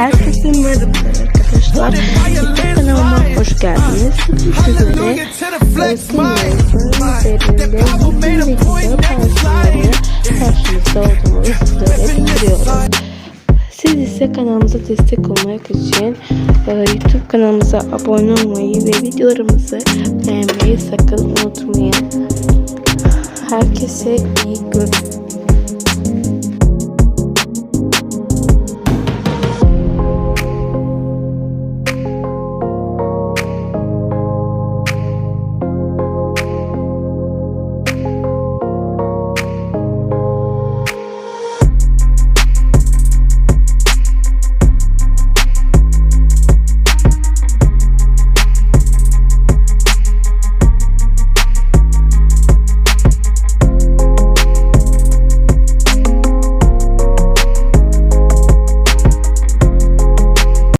Herkese merhabalar arkadaşlar. YouTube kanalıma hoş geldiniz. Bugün sizlere Öykünüzün üzerinde yeni video paylaşımlarıyla karşınızda olduğumu sizlere bildiriyorum. Siz ise kanalımıza destek olmak için e, YouTube kanalımıza abone olmayı ve videolarımızı beğenmeyi sakın unutmayın. Herkese iyi gün.